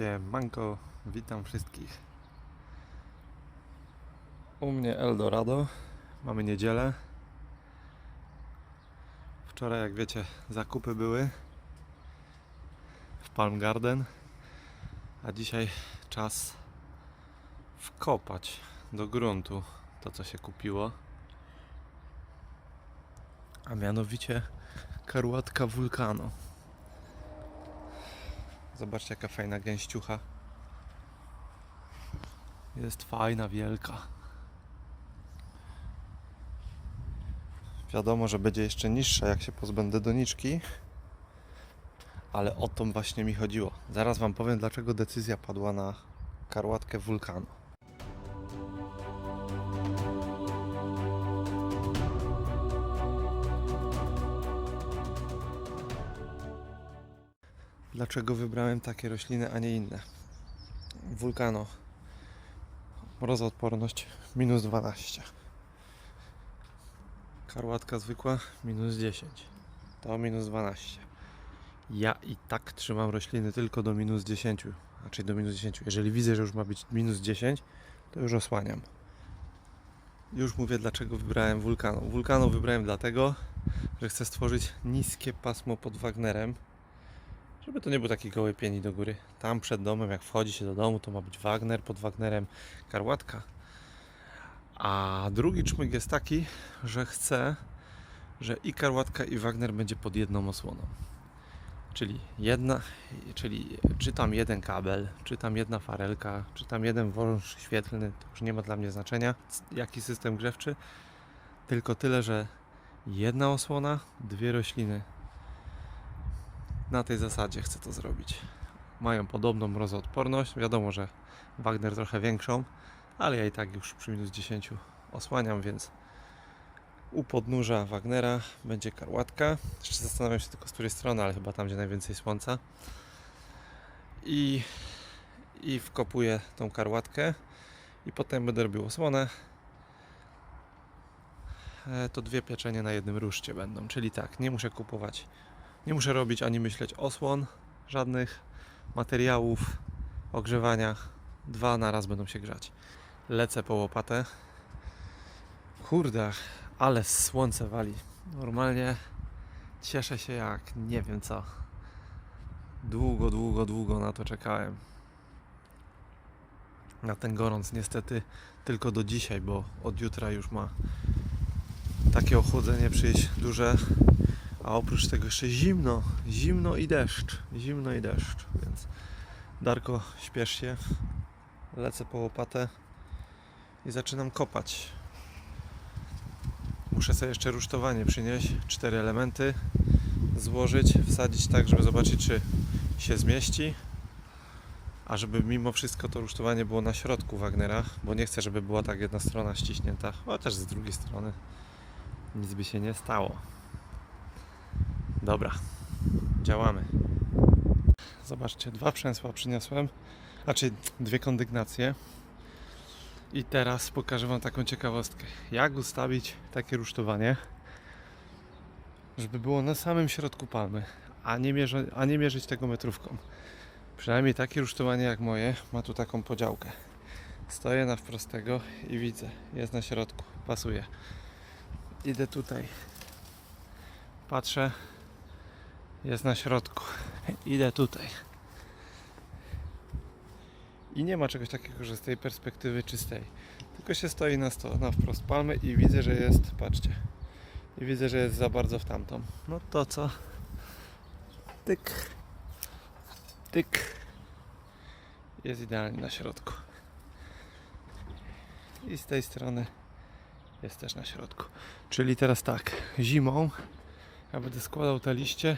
Siemanko, witam wszystkich. U mnie Eldorado, mamy niedzielę. Wczoraj, jak wiecie, zakupy były w Palm Garden, a dzisiaj czas wkopać do gruntu to, co się kupiło. A mianowicie karłatka wulkanu. Zobaczcie jaka fajna gęściucha. Jest fajna, wielka. Wiadomo, że będzie jeszcze niższa jak się pozbędę doniczki. Ale o to właśnie mi chodziło. Zaraz wam powiem dlaczego decyzja padła na karłatkę wulkanu. Dlaczego wybrałem takie rośliny, a nie inne? Wulkano. Mrozoodporność minus 12. Karłatka zwykła minus 10. To minus 12. Ja i tak trzymam rośliny tylko do minus 10. Znaczy do minus 10. Jeżeli widzę, że już ma być minus 10, to już osłaniam. Już mówię dlaczego wybrałem wulkano. Wulkano wybrałem dlatego, że chcę stworzyć niskie pasmo pod Wagnerem żeby to nie był taki goły pieni do góry. Tam przed domem, jak wchodzi się do domu, to ma być Wagner, pod Wagnerem karłatka. A drugi czmyk jest taki, że chcę, że i karłatka, i Wagner będzie pod jedną osłoną. Czyli jedna, czyli czy tam jeden kabel, czy tam jedna farelka, czy tam jeden wąż świetlny, to już nie ma dla mnie znaczenia, jaki system grzewczy. Tylko tyle, że jedna osłona, dwie rośliny na tej zasadzie chcę to zrobić. Mają podobną mrozoodporność. Wiadomo, że Wagner trochę większą, ale ja i tak już przy minus 10 osłaniam, więc u podnóża Wagnera będzie karłatka. Jeszcze zastanawiam się tylko z której strony, ale chyba tam, gdzie najwięcej słońca. I, i wkopuję tą karłatkę i potem będę robił osłonę. E, To dwie pieczenie na jednym ruszcie będą, czyli tak, nie muszę kupować nie muszę robić ani myśleć osłon, żadnych materiałów, ogrzewania. Dwa na raz będą się grzać. Lecę po łopatę. Kurde, ale słońce wali. Normalnie cieszę się jak nie wiem co. Długo, długo, długo na to czekałem. Na ten gorąc niestety tylko do dzisiaj, bo od jutra już ma takie ochłodzenie przyjść duże, a oprócz tego jeszcze zimno, zimno i deszcz, zimno i deszcz, więc Darko, śpiesz się, lecę po łopatę i zaczynam kopać. Muszę sobie jeszcze rusztowanie przynieść, cztery elementy, złożyć, wsadzić tak, żeby zobaczyć, czy się zmieści, a żeby mimo wszystko to rusztowanie było na środku Wagnera, bo nie chcę, żeby była tak jedna strona ściśnięta, chociaż z drugiej strony nic by się nie stało. Dobra, działamy. Zobaczcie, dwa przęsła przyniosłem, znaczy dwie kondygnacje. I teraz pokażę Wam taką ciekawostkę. Jak ustawić takie rusztowanie, żeby było na samym środku palmy, a nie, mierzy, a nie mierzyć tego metrówką. Przynajmniej takie rusztowanie jak moje ma tu taką podziałkę. Stoję na wprost tego i widzę, jest na środku, pasuje. Idę tutaj, patrzę, jest na środku. Idę tutaj. I nie ma czegoś takiego, że z tej perspektywy czystej. Tylko się stoi na, sto, na wprost palmy i widzę, że jest, patrzcie. I widzę, że jest za bardzo w tamtą. No to co? Tyk. Tyk. Jest idealnie na środku. I z tej strony jest też na środku. Czyli teraz tak, zimą ja będę składał te liście,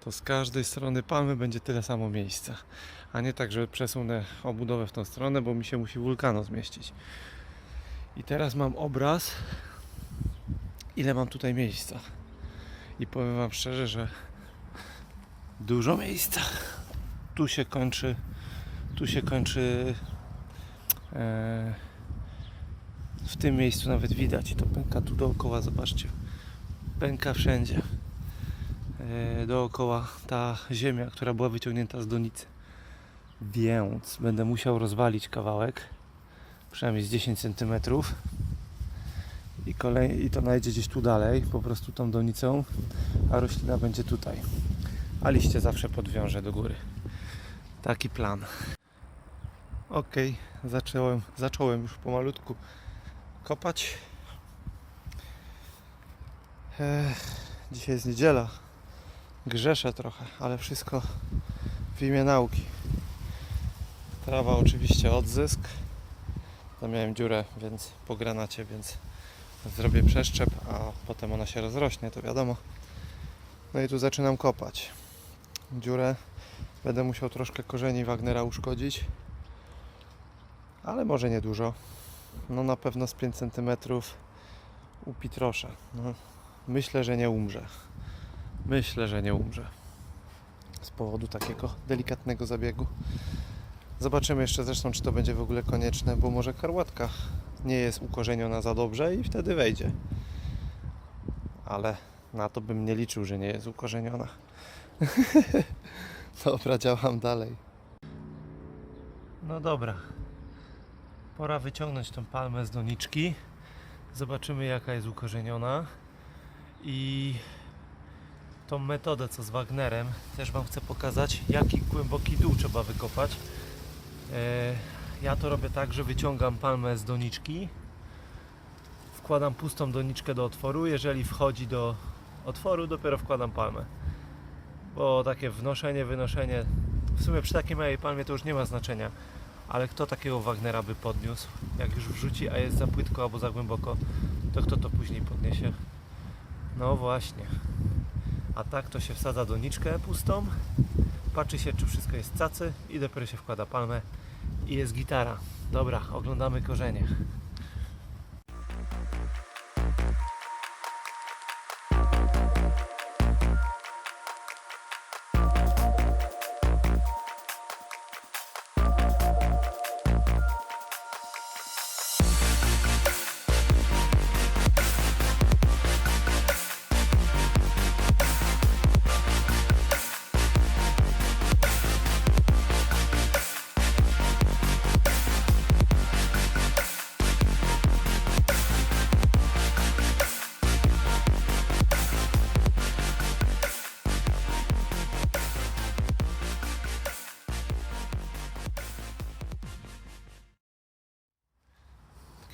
to z każdej strony palmy będzie tyle samo miejsca. A nie tak, że przesunę obudowę w tą stronę, bo mi się musi wulkano zmieścić. I teraz mam obraz, ile mam tutaj miejsca. I powiem Wam szczerze, że dużo miejsca. Tu się kończy, tu się kończy. E, w tym miejscu nawet widać i to pęka tu dookoła, zobaczcie. Pęka wszędzie dookoła ta ziemia, która była wyciągnięta z donicy. Więc będę musiał rozwalić kawałek, przynajmniej z 10 cm. I, kolej, I to najdzie gdzieś tu dalej, po prostu tą donicą, a roślina będzie tutaj. A liście zawsze podwiążę do góry. Taki plan. Ok, zacząłem, zacząłem już pomalutku kopać. Ech, dzisiaj jest niedziela. Grzeszę trochę, ale wszystko w imię nauki. Trawa oczywiście odzysk. Tam miałem dziurę, więc po granacie, więc zrobię przeszczep, a potem ona się rozrośnie, to wiadomo. No i tu zaczynam kopać. Dziurę będę musiał troszkę korzeni Wagnera uszkodzić, ale może nie dużo. No na pewno z 5 cm upitroszę. No, myślę, że nie umrze. Myślę, że nie umrze. Z powodu takiego delikatnego zabiegu. Zobaczymy jeszcze zresztą, czy to będzie w ogóle konieczne, bo może karłatka nie jest ukorzeniona za dobrze i wtedy wejdzie. Ale na to bym nie liczył, że nie jest ukorzeniona. dobra, działam dalej. No dobra. Pora wyciągnąć tą palmę z doniczki. Zobaczymy jaka jest ukorzeniona. I tą metodę co z Wagnerem też Wam chcę pokazać jaki głęboki dół trzeba wykopać. E, Ja to robię tak, że wyciągam palmę z doniczki, wkładam pustą doniczkę do otworu, jeżeli wchodzi do otworu, dopiero wkładam palmę. Bo takie wnoszenie, wynoszenie, w sumie przy takiej małej palmie to już nie ma znaczenia, ale kto takiego Wagnera by podniósł, jak już wrzuci, a jest za płytko albo za głęboko, to kto to później podniesie? No właśnie. A tak to się wsadza doniczkę pustą, patrzy się czy wszystko jest cacy i dopiero się wkłada palmę i jest gitara. Dobra, oglądamy korzenie.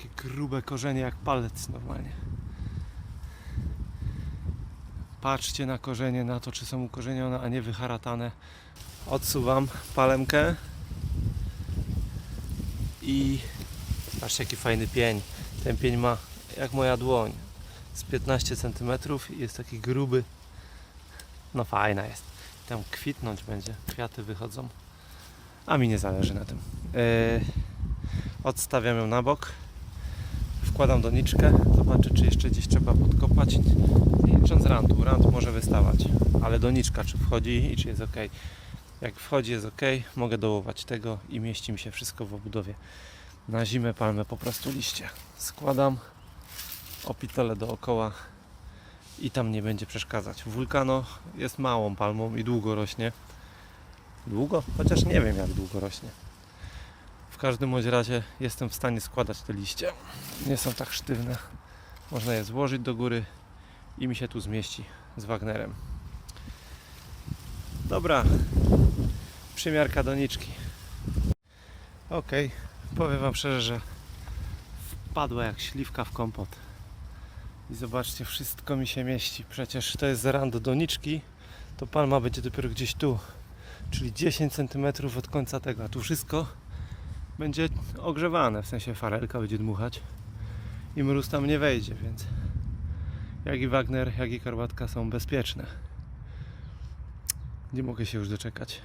Takie grube korzenie jak palec normalnie. Patrzcie na korzenie, na to czy są ukorzenione, a nie wyharatane. Odsuwam palemkę i patrzcie jaki fajny pień. Ten pień ma jak moja dłoń z 15 cm i jest taki gruby. No fajna jest. Tam kwitnąć będzie, kwiaty wychodzą. A mi nie zależy na tym. Yy, odstawiam ją na bok wkładam doniczkę, zobaczę czy jeszcze gdzieś trzeba podkopać. Nie licząc rantu, rant może wystawać, ale doniczka czy wchodzi i czy jest ok. Jak wchodzi jest ok, mogę dołować tego i mieści mi się wszystko w obudowie. Na zimę palmę po prostu liście. Składam opitole dookoła i tam nie będzie przeszkadzać. Wulkano jest małą palmą i długo rośnie. Długo? Chociaż nie wiem jak długo rośnie. W każdym bądź razie jestem w stanie składać te liście. Nie są tak sztywne. Można je złożyć do góry i mi się tu zmieści z Wagnerem. Dobra. Przymiarka doniczki. Ok. Powiem Wam szczerze, że wpadła jak śliwka w kompot. I zobaczcie, wszystko mi się mieści. Przecież to jest rand do doniczki, to palma będzie dopiero gdzieś tu. Czyli 10 cm od końca tego, a tu wszystko będzie ogrzewane, w sensie farelka będzie dmuchać i mróz tam nie wejdzie, więc jak i Wagner, jak i Karłatka są bezpieczne. Nie mogę się już doczekać.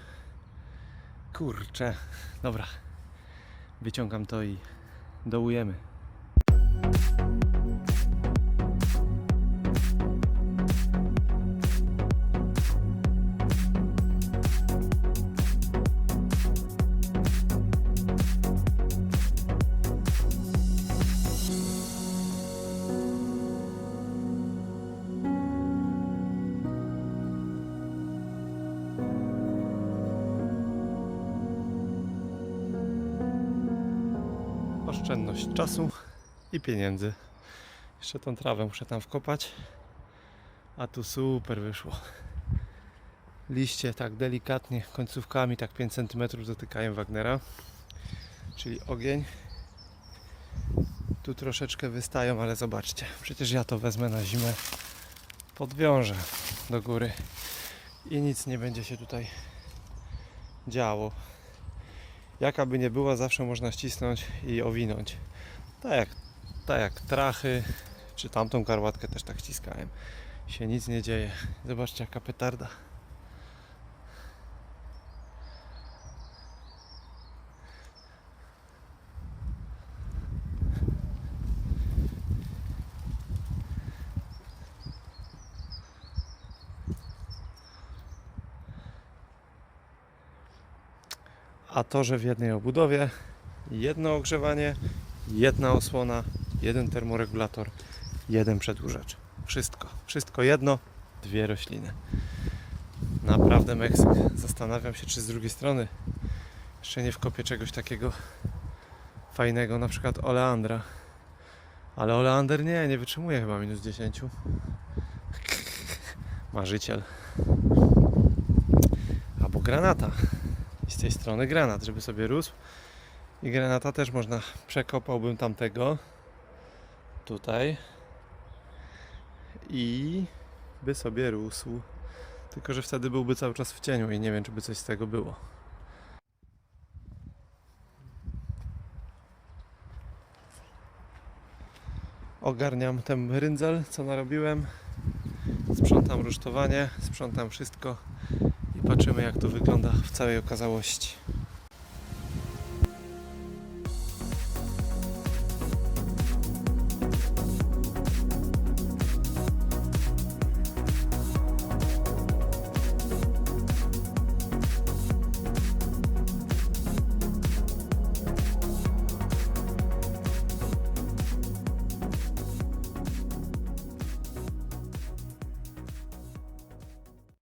Kurczę. Dobra. Wyciągam to i dołujemy. Oszczędność czasu i pieniędzy. Jeszcze tą trawę muszę tam wkopać. A tu super wyszło. Liście tak delikatnie, końcówkami, tak 5 cm dotykają Wagnera. Czyli ogień. Tu troszeczkę wystają, ale zobaczcie. Przecież ja to wezmę na zimę. Podwiążę do góry. I nic nie będzie się tutaj działo. Jaka by nie była, zawsze można ścisnąć i owinąć. Tak jak, tak jak trachy, czy tamtą karłatkę też tak ściskałem. Się nic nie dzieje. Zobaczcie jaka petarda. A to, że w jednej obudowie jedno ogrzewanie, jedna osłona, jeden termoregulator, jeden przedłużacz. Wszystko, wszystko jedno, dwie rośliny. Naprawdę Meksyk. Zastanawiam się, czy z drugiej strony jeszcze nie wkopię czegoś takiego fajnego, na przykład oleandra. Ale oleander nie, nie wytrzymuje chyba minus 10. Marzyciel. Albo granata. Tej strony granat, żeby sobie rósł. I granata też można. Przekopałbym tamtego. Tutaj. I by sobie rósł. Tylko, że wtedy byłby cały czas w cieniu i nie wiem, czy by coś z tego było. Ogarniam ten ryndzel, co narobiłem. Sprzątam rusztowanie, sprzątam wszystko patrzymy, jak to wygląda w całej okazałości.